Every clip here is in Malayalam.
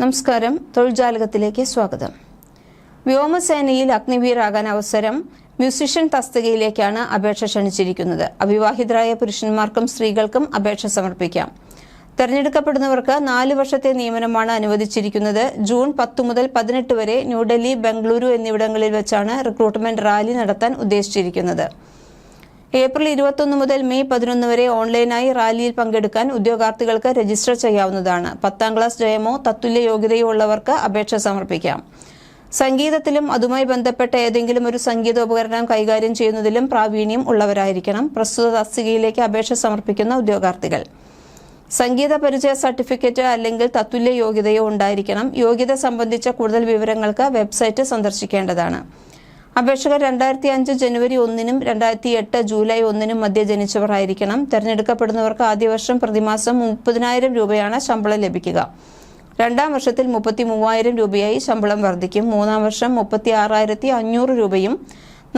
നമസ്കാരം. തൊഴിൽജാലകത്തിലേക്ക് സ്വാഗതം. വ്യോമസേനയിൽ അഗ്നിവീറാകാൻ അവസരം മ്യൂസിഷ്യൻ തസ്തികയിലേക്കാണ് അപേക്ഷ ക്ഷണിച്ചിരിക്കുന്നത്. അവിവാഹിതരായ പുരുഷന്മാർക്കും സ്ത്രീകൾക്കും അപേക്ഷ സമർപ്പിക്കാം. തെരഞ്ഞെടുക്കപ്പെടുന്നവർക്ക് നാല് വർഷത്തെ നിയമനമാണ് അനുവദിച്ചിരിക്കുന്നത്. ജൂൺ പത്ത് മുതൽ പതിനെട്ട് വരെ ന്യൂഡൽഹി ബംഗളൂരു എന്നിവിടങ്ങളിൽ വെച്ചാണ് റിക്രൂട്ട്മെന്റ് റാലി നടത്താൻ ഉദ്ദേശിച്ചിരിക്കുന്നത്. ഏപ്രിൽ ഇരുപത്തൊന്ന് മുതൽ മെയ് പതിനൊന്ന് വരെ ഓൺലൈനായി റാലിയിൽ പങ്കെടുക്കാൻ ഉദ്യോഗാർത്ഥികൾക്ക് രജിസ്റ്റർ ചെയ്യാവുന്നതാണ്. പത്താം ക്ലാസ് ജയമോ തത്തുല്യ യോഗ്യതയോ ഉള്ളവർക്ക് അപേക്ഷ സമർപ്പിക്കാം. സംഗീതത്തിലും അതുമായി ബന്ധപ്പെട്ട ഏതെങ്കിലും ഒരു സംഗീതോപകരണം കൈകാര്യം ചെയ്യുന്നതിലും പ്രാവീണ്യം ഉള്ളവരായിരിക്കണം. പ്രസ്തുത തസ്തികയിലേക്ക് അപേക്ഷ സമർപ്പിക്കുന്ന ഉദ്യോഗാർത്ഥികൾ. സംഗീത പരിചയ സർട്ടിഫിക്കറ്റ് അല്ലെങ്കിൽ തത്തുല്യ യോഗ്യതയോ ഉണ്ടായിരിക്കണം. യോഗ്യത സംബന്ധിച്ച കൂടുതൽ വിവരങ്ങൾക്ക് വെബ്സൈറ്റ് സന്ദർശിക്കേണ്ടതാണ്. അപേക്ഷകർ രണ്ടായിരത്തി അഞ്ച് ജനുവരി ഒന്നിനും രണ്ടായിരത്തി എട്ട് ജൂലൈ ഒന്നിനും മധ്യ ജനിച്ചവർ ആയിരിക്കണം തെരഞ്ഞെടുക്കപ്പെടുന്നവർക്ക് ആദ്യ വർഷം പ്രതിമാസം മുപ്പതിനായിരം രൂപയാണ് ശമ്പളം ലഭിക്കുക. രണ്ടാം വർഷത്തിൽ മുപ്പത്തി മൂവായിരം രൂപയായി ശമ്പളം വർദ്ധിക്കും. മൂന്നാം വർഷം മുപ്പത്തി ആറായിരത്തി അഞ്ഞൂറ് രൂപയും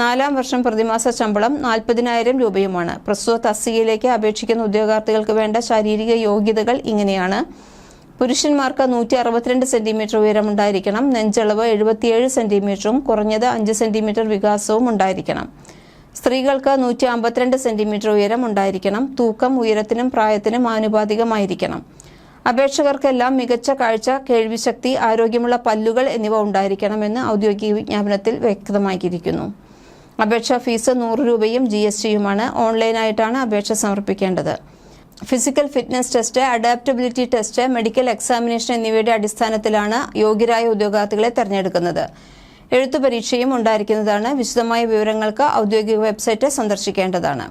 നാലാം വർഷം പ്രതിമാസ ശമ്പളം നാൽപ്പതിനായിരം രൂപയുമാണ്. പ്രസ്തുത തസ്തികയിലേക്ക് അപേക്ഷിക്കുന്ന ഉദ്യോഗാർത്ഥികൾക്ക് വേണ്ട ശാരീരിക യോഗ്യതകൾ ഇങ്ങനെയാണ്. പുരുഷന്മാർക്ക് നൂറ്റി അറുപത്തിരണ്ട് സെന്റിമീറ്റർ ഉയരമുണ്ടായിരിക്കണം. നെഞ്ചളവ് എഴുപത്തിയേഴ് സെന്റിമീറ്ററും കുറഞ്ഞത് അഞ്ച് സെന്റിമീറ്റർ വികാസവും ഉണ്ടായിരിക്കണം. സ്ത്രീകൾക്ക് നൂറ്റി അമ്പത്തിരണ്ട് സെന്റിമീറ്റർ ഉയരം ഉണ്ടായിരിക്കണം തൂക്കം ഉയരത്തിനും പ്രായത്തിനും ആനുപാതികമായിരിക്കണം. അപേക്ഷകർക്കെല്ലാം മികച്ച കാഴ്ച കേൾവിശക്തി ആരോഗ്യമുള്ള പല്ലുകൾ എന്നിവ ഉണ്ടായിരിക്കണമെന്ന് ഔദ്യോഗിക വിജ്ഞാപനത്തിൽ വ്യക്തമാക്കിയിരിക്കുന്നു. അപേക്ഷാ ഫീസ് നൂറ് രൂപയും ജി എസ് ടിയുമാണ്. ഓൺലൈനായിട്ടാണ് അപേക്ഷ സമർപ്പിക്കേണ്ടത്. Physical fitness test adaptability test medical examination എന്നിവയുടെ അടിസ്ഥാനത്തിലാണ് യോഗ്യരായ ഉദ്യോഗാർത്ഥികളെ തെരഞ്ഞെടുക്കുന്നത്. എഴുത്തു പരീക്ഷയും ഉണ്ടായിരിക്കുന്നതാണ്. വിശദമായ വിവരങ്ങൾക്ക് ഔദ്യോഗിക വെബ്സൈറ്റ് സന്ദർശിക്കേണ്ടതാണ്.